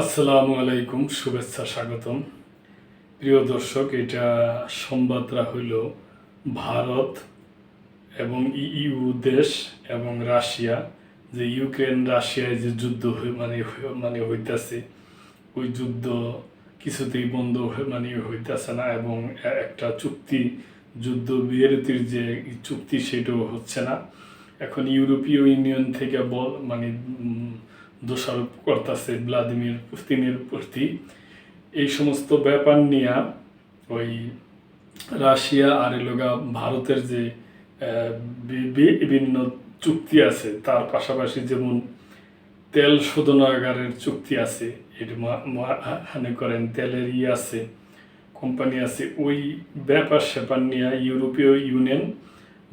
আসসালামু আলাইকুম, শুভেচ্ছা, স্বাগতম। প্রিয় দর্শক, এটা সংবাদরা হইল ভারত এবং ইউ দেশ এবং রাশিয়া, যে ইউক্রেন, রাশিয়ায় যে যুদ্ধ মানে মানে হইতাছে, ওই যুদ্ধ কিছুতেই বন্ধ মানে হইতাছে না এবং একটা চুক্তি, যুদ্ধ বিরতির যে চুক্তি, সেটাও হচ্ছে না। এখন ইউরোপীয় ইউনিয়ন থেকে বল মানে দোষারোপ করতেছে ভ্লাদিমির পুতিনের প্রতি। এই সমস্ত ব্যাপার নিয়ে ওই রাশিয়া আর এলোগা ভারতের যে বিভিন্ন চুক্তি আছে, তার পাশাপাশি যেমন তেল শোধনাগারের চুক্তি আছে মা- মনে করেন তেলের ই আছে, কোম্পানি আছে, ওই ব্যাপার স্যাপার নিয়ে ইউরোপীয় ইউনিয়ন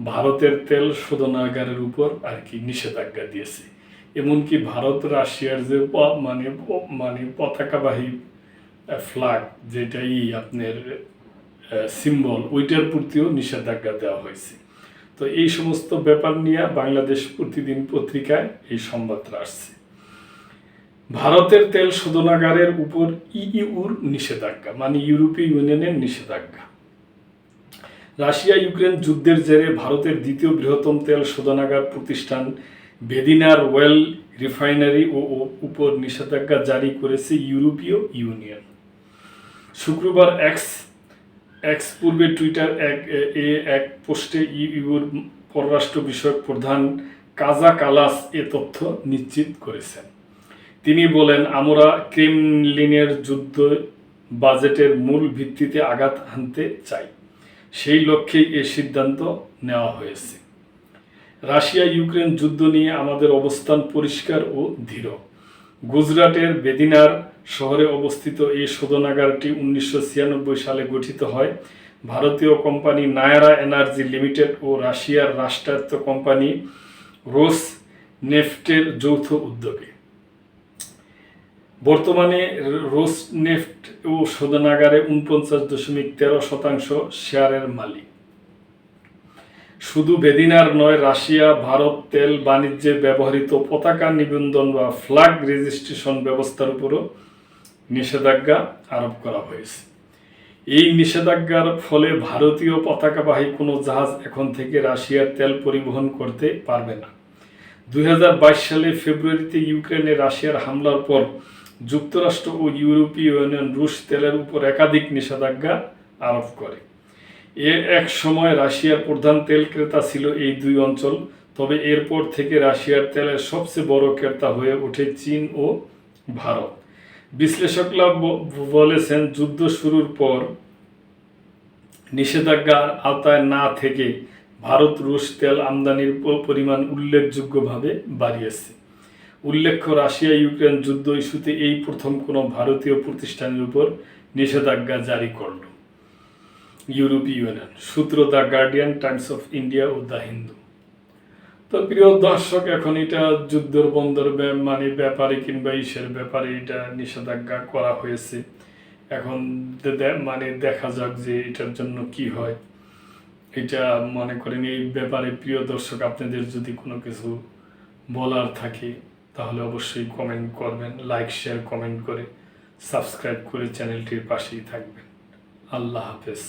ভারতের তেল শোধনাগারের উপর আর কি নিষেধাজ্ঞা দিয়েছে। এমনকি ভারত, রাশিয়ার যে মানে মানে পতাকাবাহী ফ্ল্যাগ যেটাই আপনার সিম্বল ওইটার প্রতিও নিষেধাজ্ঞা দেওয়া হয়েছে। তো এই সমস্ত ব্যাপার নিয়ে বাংলাদেশ প্রতিদিন পত্রিকায় এই সংবাদটা আসছে। ভারতের তেল শোধনাগারের উপর ইইউর নিষেধাজ্ঞা মানে ইউরোপীয় ইউনিয়নের নিষেধাজ্ঞা। রাশিয়া ইউক্রেন যুদ্ধের জেরে ভারতের দ্বিতীয় বৃহত্তম তেল শোধনাগার প্রতিষ্ঠান বেদিনার ওয়েল রিফাইনারি ও উপর নিষেধাজ্ঞা জারি করেছে ইউরোপীয় ইউনিয়ন। শুক্রবার এক্স এক্স পূর্বে টুইটার এক এ এক পোস্টে ইউর পররাষ্ট্র বিষয়ক প্রধান কাজা কালাস এ তথ্য নিশ্চিত করেছেন। তিনি বলেন, আমরা ক্রেমলিনের যুদ্ধ বাজেটের মূল ভিত্তিতে আঘাত হানতে চাই। সেই লক্ষ্যেই এ সিদ্ধান্ত নেওয়া হয়েছে। রাশিয়া ইউক্রেন যুদ্ধ নিয়ে আমাদের অবস্থান পরিষ্কার ও দৃঢ় গুজরাটের বেদিনার শহরে অবস্থিত এই শোধনাগারটি উনিশশো ছিয়ানব্বই সালে গঠিত হয়। ভারতীয় কোম্পানি নায়ারা এনার্জি লিমিটেড ও রাশিয়ার রাষ্ট্রায়ত্ত কোম্পানি রোস নেফটের যৌথ উদ্যোগে। বর্তমানে রোস নেফট ও শোধনাগারে উনপঞ্চাশ দশমিক তেরো শতাংশ শেয়ারের মালিক। শুধু বেদিনার নয়, রাশিয়া, ভারত, তেল বাণিজ্যে ব্যবহৃত পতাকা নিবন্ধন বা ফ্ল্যাগ রেজিস্ট্রেশন ব্যবস্থার উপরও নিষেধাজ্ঞা আরোপ করা হয়েছে। এই নিষেধাজ্ঞার ফলে ভারতীয় পতাকাবাহী কোনো জাহাজ এখন থেকে রাশিয়ার তেল পরিবহন করতে পারবে না। দু হাজার বাইশ সালে ফেব্রুয়ারিতে ইউক্রেনে রাশিয়ার হামলার পর যুক্তরাষ্ট্র ও ইউরোপীয় ইউনিয়ন রুশ তেলের উপর একাধিক নিষেধাজ্ঞা আরোপ করে। এ এক সময় রাশিয়ার প্রধান তেল ক্রেতা ছিল এই দুই অঞ্চল, তবে এরপর থেকে রাশিয়ার তেলের সবচেয়ে বড় ক্রেতা হয়ে ওঠে চীন ও ভারত। বিশ্লেষকরা বলেছেন, যুদ্ধ শুরুর পর নিষেধাজ্ঞার আওতায় না থেকে ভারত রুশ তেল আমদানির পরিমাণ উল্লেখযোগ্যভাবে বাড়িয়েছে। উল্লেখ্য রাশিয়া ইউক্রেন যুদ্ধ ইস্যুতে এই প্রথম কোনো ভারতীয় প্রতিষ্ঠানের উপর নিষেধাজ্ঞা জারি করল। ইউরোপীয় ইউনিয়ন, সূত্র the Guardian, Times of India O the Hindu. তো প্রিয় দর্শক, এখন এটা যুদ্ধের বন্দর মানে ব্যাপারে কিংবা ইসের ব্যাপারে এটা নিষেধাজ্ঞা করা হয়েছে। এখন মানে দেখা যাক যে এটার জন্য কি হয়। এটা মনে করেন এই ব্যাপারে প্রিয় দর্শক, আপনাদের যদি কোনো কিছু বলার থাকে, তাহলে অবশ্যই কমেন্ট করবেন লাইক শেয়ার কমেন্ট করে সাবস্ক্রাইব করে চ্যানেলটির পাশেই থাকবেন। আল্লাহ হাফেজ।